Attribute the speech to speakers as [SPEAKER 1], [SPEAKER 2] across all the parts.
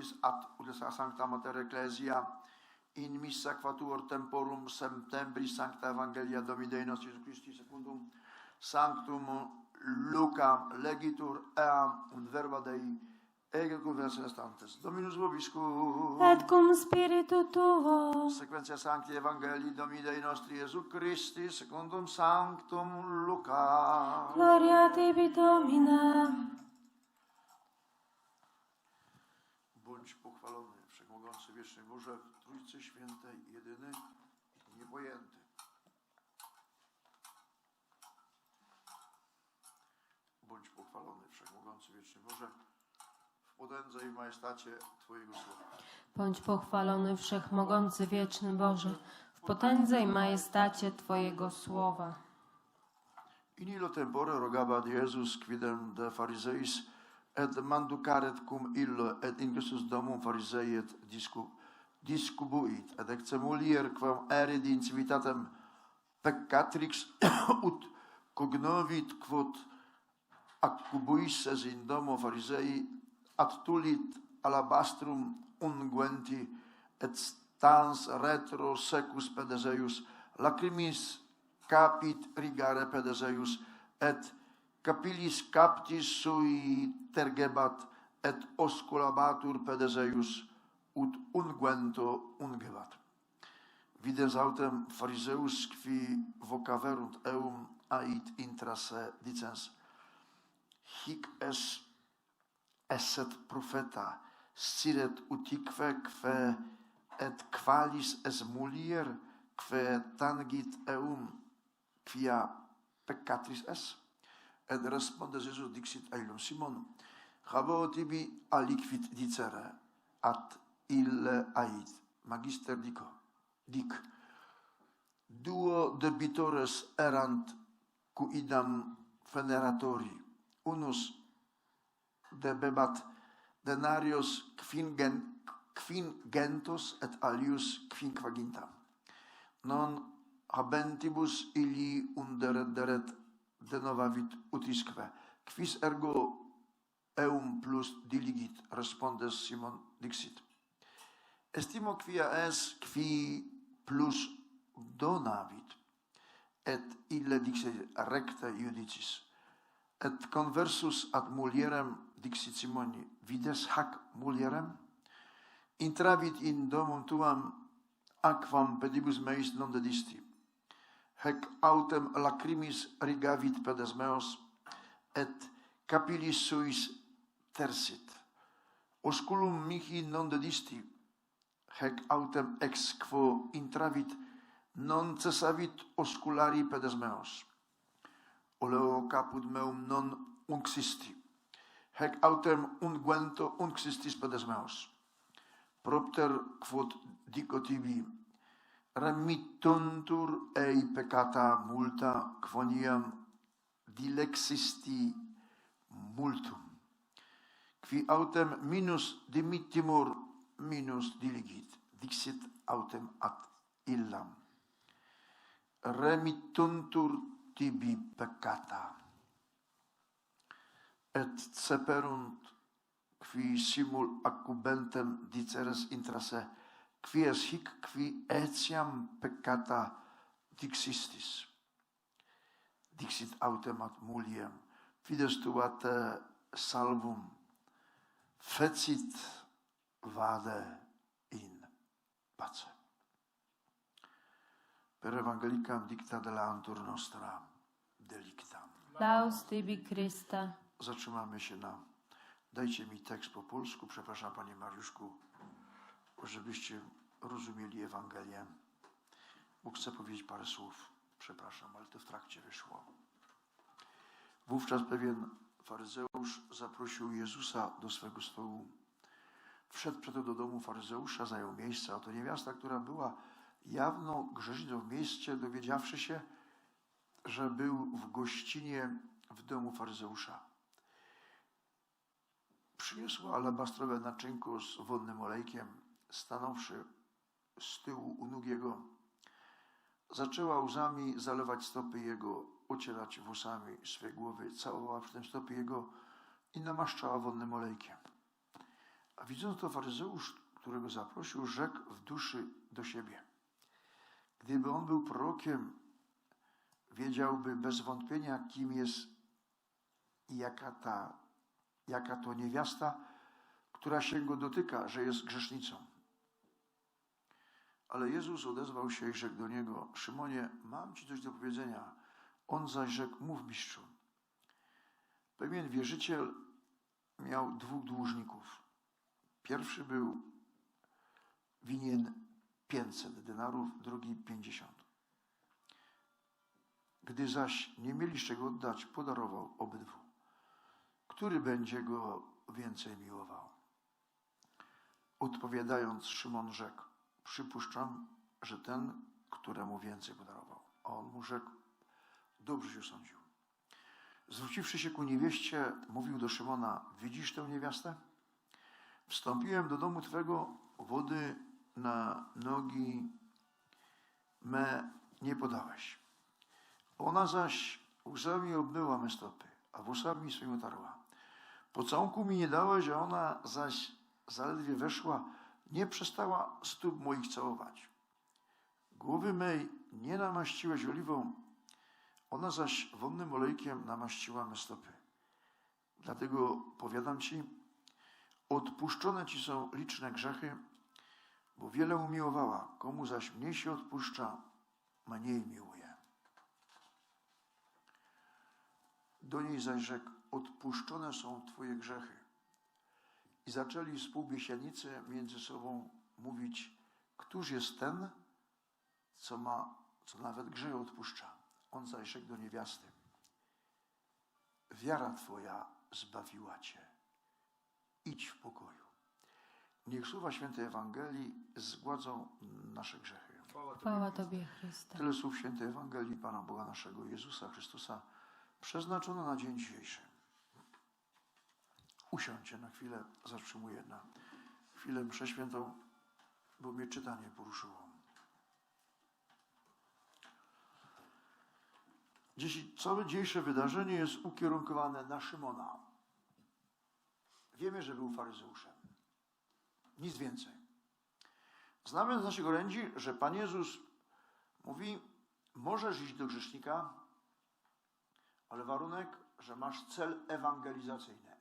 [SPEAKER 1] nobis ad udesa sancta mater ecclesia in missa quatuor temporum septembris sancta evangelia nostri Iesus Christi secundum sanctum Luca legitur ea un verba Dei ege conversa restantes. Dominus vobiscum.
[SPEAKER 2] et cum spiritu tuo.
[SPEAKER 1] Sequentia Sancti Evangelii Domini Dei nostri Iesu Christi secundum sanctum Luca.
[SPEAKER 2] Gloria tibi, Domine.
[SPEAKER 1] Bądź pochwalony, Wieczny Boże, w Trójcy Świętej, jedyny i niepojęty. Bądź pochwalony, Wszechmogący, Wieczny Boże, w potędze i majestacie Twojego Słowa.
[SPEAKER 2] Bądź pochwalony, wszechmogący, wieczny Boże, w potędze i majestacie Twojego słowa.
[SPEAKER 1] In illo tempore rogabat Iesus quidem de Phariseis et manducaret cum illo et in Christus domum Pharisei et discu, discubuit et ecce mulier quam erid in civitatem peccatrix ut cognovit quod accubuisses in domo Pharisei ad tulit alabastrum unguenti et stans retro secus pedeseius lacrimis capit rigare pedeseius et capillis captis sui tergebat et osculabatur pedeseius ut unguento ungebat videns autem fariseus qui vocaverunt eum ait intra se dicens hic es esset profeta siret utique quae et qualis es mulier quae tangit eum quia peccatris es? Et respondes Jesus dixit aelum Simon Habo tibi aliquid dicere at il ait, magister dico, dic, duo debitores erant cuidam veneratori, unus debebat denarios quingen, quingentos et alius quinquagintam. Non habentibus illi underet deret de novavit utisque, quis ergo eum plus diligit, respondes Simon Dixit. Estimo quia es qui plus donavit, et ille dixit recte iudicis, et conversus ad mulierem, dixit Simoni, vides hac mulierem, intravit in domum tuam, aquam pedibus meis non dedisti. Hec autem lacrimis rigavit pedes meos, et capillis suis tersit. Osculum mihi non dedisti, hec autem ex quo intravit non cessavit osculari pedes meos. Oleo caput meum non unxisti. Hec autem unguento unxistis pedes meos. Propter quod dico tibi, remittuntur ei peccata multa quoniam dilexisti multum. Qui autem minus dimittimur minus diligit, dixit autem ad illam. remittuntur tibi peccata. Et ceperunt qui simul accubentem diceres intra se, qui es hic qui etiam peccata dixistis. Dixit autem ad muliem, fides tu ad eh, salvum, fecit vade in pace. Per evangelicam dicta de lantur nostra delictam.
[SPEAKER 2] Laus tibi, Christe.
[SPEAKER 1] Zatrzymamy się na. Dajcie mi tekst po polsku, przepraszam Panie Mariuszku, żebyście rozumieli Ewangelię. Bóg chce powiedzieć parę słów, przepraszam, ale to w trakcie wyszło. Wówczas pewien faryzeusz zaprosił Jezusa do swego stołu. Wszedł przeto do domu faryzeusza, zajął miejsce. Oto niewiasta, która była jawną grzesznicą w mieście, dowiedziawszy się, że był w gościnie w domu faryzeusza. Przyniosła alabastrowe naczynko z wonnym olejkiem, stanąwszy z tyłu u nóg jego, zaczęła łzami zalewać stopy jego, ucierać włosami swej głowy, całowała przy tym stopy jego i namaszczała wonnym olejkiem. A widząc to faryzeusz, którego zaprosił, rzekł w duszy do siebie. Gdyby on był prorokiem, wiedziałby bez wątpienia, kim jest i jaka, ta, jaka to niewiasta, która się go dotyka, że jest grzesznicą. Ale Jezus odezwał się i rzekł do niego: Szymonie, mam ci coś do powiedzenia. On zaś rzekł: Mów mistrzu. Pewien wierzyciel miał dwóch dłużników. Pierwszy był winien 500 denarów, drugi 50. Gdy zaś nie mieli czego oddać, podarował obydwu. Który będzie go więcej miłował? Odpowiadając, Szymon rzekł: Przypuszczam, że ten, któremu więcej podarował. A on mu rzekł: Dobrze się sądził. Zwróciwszy się ku niewieście, mówił do Szymona: Widzisz tę niewiastę? Wstąpiłem do domu twego, wody na nogi me nie podałeś. Ona zaś łzami obmyła me stopy, a włosami swoimi otarła. Pocałunku mi nie dałeś, a ona zaś zaledwie weszła, nie przestała stóp moich całować. Głowy mej nie namaściłeś oliwą, ona zaś wonnym olejkiem namaściła me stopy. Dlatego powiadam ci, odpuszczone ci są liczne grzechy, bo wiele umiłowała. Komu zaś mniej się odpuszcza, mniej miłuje. Do niej zaś rzekł, odpuszczone są twoje grzechy. I zaczęli współbiesiadnicy między sobą mówić, któż jest ten, co ma, co nawet grzech odpuszcza. On zaś rzekł do niewiasty, wiara twoja zbawiła cię. Idź w pokoju. Niech słowa świętej Ewangelii zgładzą nasze grzechy.
[SPEAKER 2] Chwała Tobie, Chryste.
[SPEAKER 1] Tyle słów świętej Ewangelii Pana Boga naszego Jezusa Chrystusa przeznaczono na dzień dzisiejszy. Usiądźcie na chwilę, zatrzymuję na chwilę mszę świętą, bo mnie czytanie poruszyło. Dziś, całe dzisiejsze wydarzenie jest ukierunkowane na Szymona. Wiemy, że był faryzeuszem. Nic więcej. Znamy z naszych orędzi, że Pan Jezus mówi, możesz iść do grzesznika, ale warunek, że masz cel ewangelizacyjny.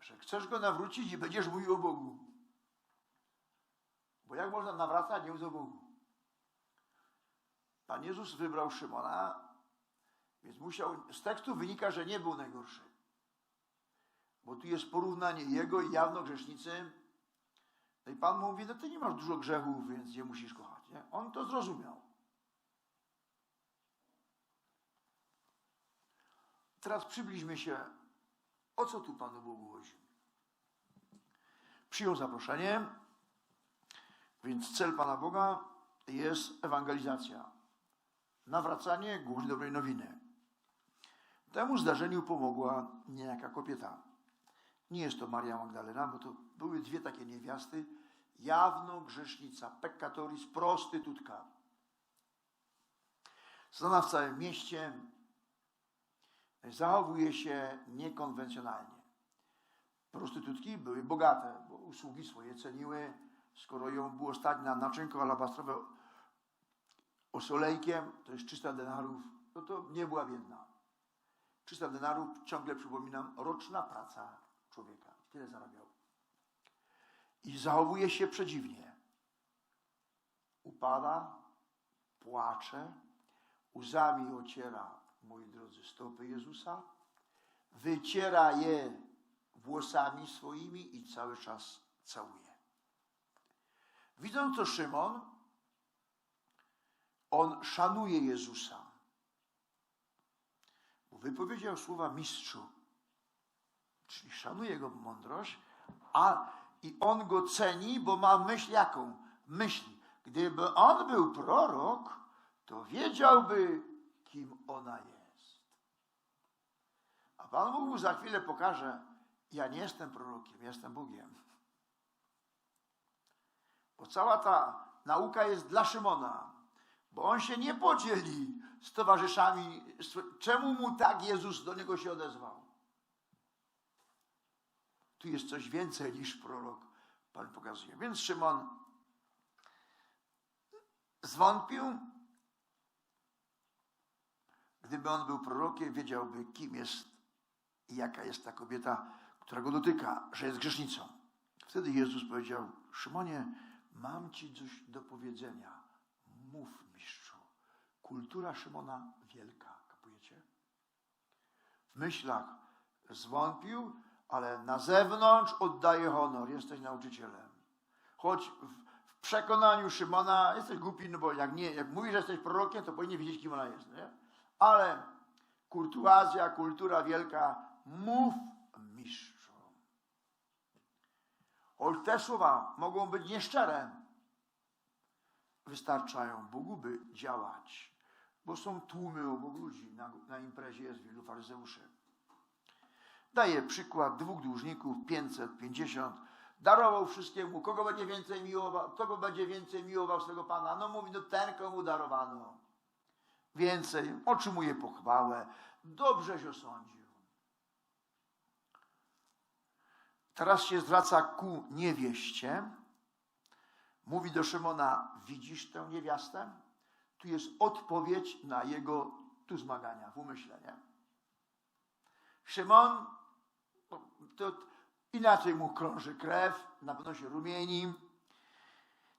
[SPEAKER 1] Że chcesz go nawrócić i będziesz mówił o Bogu. Bo jak można nawracać, nie o Bogu? Pan Jezus wybrał Szymona, więc musiał, z tekstu wynika, że nie był najgorszy. Bo tu jest porównanie jego i jawno grzesznicy. No i Pan mówi, no ty nie masz dużo grzechów, więc nie musisz kochać. Nie? On to zrozumiał. Teraz przybliżmy się, o co tu Panu Bogu chodzi. Przyjął zaproszenie, więc cel Pana Boga jest ewangelizacja. Nawracanie, głoszenie dobrej nowiny. Temu zdarzeniu pomogła niejaka kobieta. Nie jest to Maria Magdalena, bo to były dwie takie niewiasty. Jawno grzesznica, peccatoris, prostytutka. Znana w całym mieście, zachowuje się niekonwencjonalnie. Prostytutki były bogate, bo usługi swoje ceniły. Skoro ją było stać na naczynko alabastrowe osolejkiem, to jest 300 denarów, no to nie była biedna. 300 denarów, ciągle przypominam, roczna praca człowieka. Tyle zarabiał. I zachowuje się przedziwnie. Upada, płacze, łzami ociera, moi drodzy, stopy Jezusa, wyciera je włosami swoimi i cały czas całuje. Widząc to Szymon, on szanuje Jezusa. Bo wypowiedział słowa mistrzu, czyli szanuje jego mądrość, a i on go ceni, bo ma myśl jaką? Myśl. Gdyby on był prorok, to wiedziałby, kim ona jest. A Pan Bóg za chwilę pokaże, ja nie jestem prorokiem, jestem Bogiem. Bo cała ta nauka jest dla Szymona, bo on się nie podzieli z towarzyszami. Czemu mu tak Jezus do niego się odezwał? Tu jest coś więcej niż prorok, Pan pokazuje. Więc Szymon zwątpił. Gdyby on był prorokiem, wiedziałby, kim jest i jaka jest ta kobieta, która go dotyka, że jest grzesznicą. Wtedy Jezus powiedział: Szymonie, mam ci coś do powiedzenia. Mów, mistrzu. Kultura Szymona wielka, kapujecie? W myślach zwątpił, ale na zewnątrz oddaje honor. Jesteś nauczycielem. Choć w, w przekonaniu Szymona jesteś głupi, no bo jak, nie, jak mówisz, że jesteś prorokiem, to powinien wiedzieć, kim ona jest. Nie? Ale kurtuazja, kultura wielka, mów mistrzu. Choć te słowa mogą być nieszczere, wystarczają Bogu, by działać. Bo są tłumy obok ludzi. Na, na imprezie jest wielu faryzeuszy. Daję przykład dwóch dłużników, 550. Darował wszystkiemu. Kogo będzie więcej miłował? Kogo będzie więcej miłował swego Pana? No mówi, no ten, komu darowano. Więcej. Otrzymuje pochwałę. Dobrze się osądził. Teraz się zwraca ku niewieście. Mówi do Szymona, widzisz tę niewiastę? Tu jest odpowiedź na jego tu zmagania w umyśle, nie? Szymon, to inaczej mu krąży krew, na pewno się rumieni.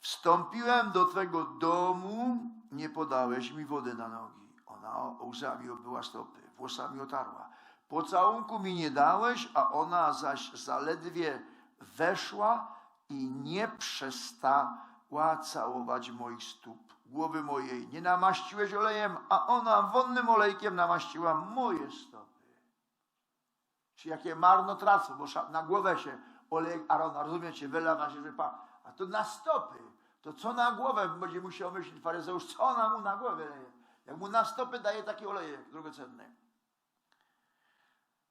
[SPEAKER 1] Wstąpiłem do twego domu, nie podałeś mi wody na nogi. Ona łzami obyła stopy, włosami otarła. Pocałunku mi nie dałeś, a ona zaś zaledwie weszła i nie przestała całować moich stóp. Głowy mojej nie namaściłeś olejem, a ona wonnym olejkiem namaściła moje stopy. Czy jakie marnotrawstwo, bo na głowę się olej Arona, rozumiecie, wylewa się, że pa, a to na stopy. To co na głowę będzie musiał myśleć faryzeusz, co ona mu na głowę leje. Jak mu na stopy daje taki olejek drogocenny.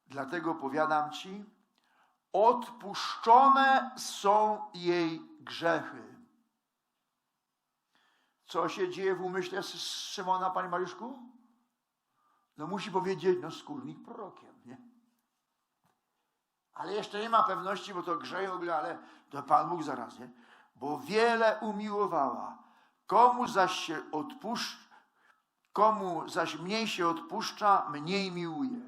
[SPEAKER 1] Dlatego powiadam ci, odpuszczone są jej grzechy. Co się dzieje w umyśle Szymona, panie Mariuszku? No musi powiedzieć, no skórnik prorokiem? Ale jeszcze nie ma pewności, bo to grzeje w ogóle, ale to Pan Bóg zaraz, nie? Bo wiele umiłowała. Komu zaś się odpuszcza, komu zaś mniej się odpuszcza, mniej miłuje.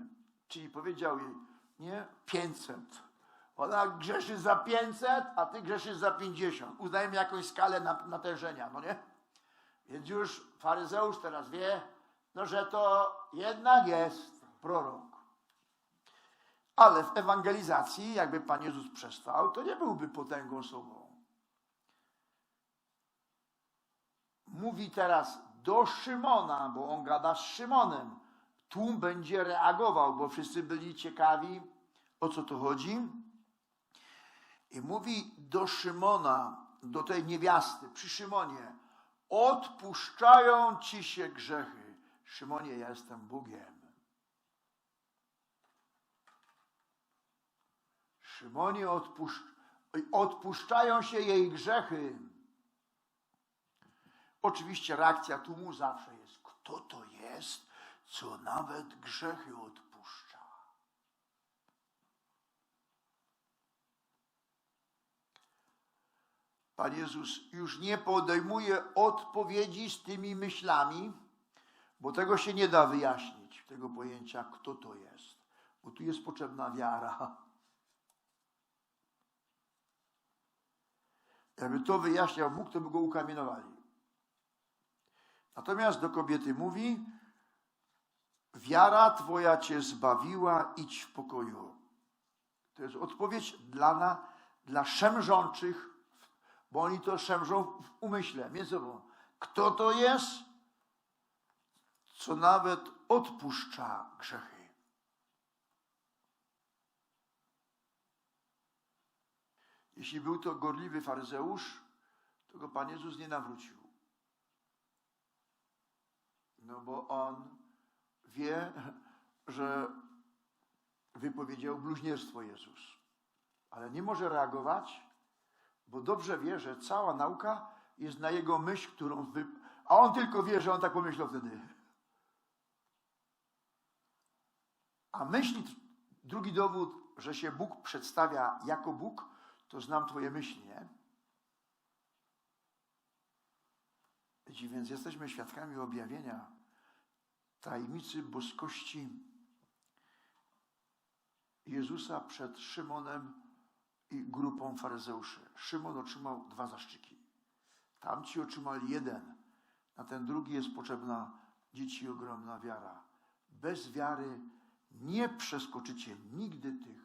[SPEAKER 1] Czyli powiedział jej, nie? 500. Ona grzeszy za 500, a ty grzeszysz za 50. Uznajmy jakąś skalę nat- natężenia, no nie? Więc już faryzeusz teraz wie, no, że to jednak jest prorok. Ale w ewangelizacji, jakby Pan Jezus przestał, to nie byłby potęgą sobą. Mówi teraz do Szymona, bo on gada z Szymonem. Tłum będzie reagował, bo wszyscy byli ciekawi, o co to chodzi. I mówi do Szymona, do tej niewiasty, przy Szymonie, odpuszczają ci się grzechy. Szymonie, ja jestem Bogiem. Szymonie, odpuszcz, odpuszczają się jej grzechy. Oczywiście reakcja tłumu zawsze jest, kto to jest, co nawet grzechy odpuszcza. Pan Jezus już nie podejmuje odpowiedzi z tymi myślami, bo tego się nie da wyjaśnić, tego pojęcia, kto to jest, bo tu jest potrzebna wiara. Jakby to wyjaśniał Bóg, to by go ukamienowali. Natomiast do kobiety mówi: Wiara Twoja Cię zbawiła, idź w pokoju. To jest odpowiedź dla, na, dla szemrzących, bo oni to szemrzą w umyśle, między sobą. Kto to jest, co nawet odpuszcza grzechy? Jeśli był to gorliwy faryzeusz, to go Pan Jezus nie nawrócił. No bo on wie, że wypowiedział bluźnierstwo Jezus. Ale nie może reagować, bo dobrze wie, że cała nauka jest na jego myśl, którą wy... A on tylko wie, że on tak pomyślał wtedy. A myśli, drugi dowód, że się Bóg przedstawia jako Bóg, to znam Twoje myśli, nie? Wiecie, Więc jesteśmy świadkami objawienia tajemnicy boskości Jezusa przed Szymonem i grupą faryzeuszy. Szymon otrzymał dwa zaszczyki. Tamci otrzymali jeden. Na ten drugi jest potrzebna dzieci ogromna wiara. Bez wiary nie przeskoczycie nigdy tych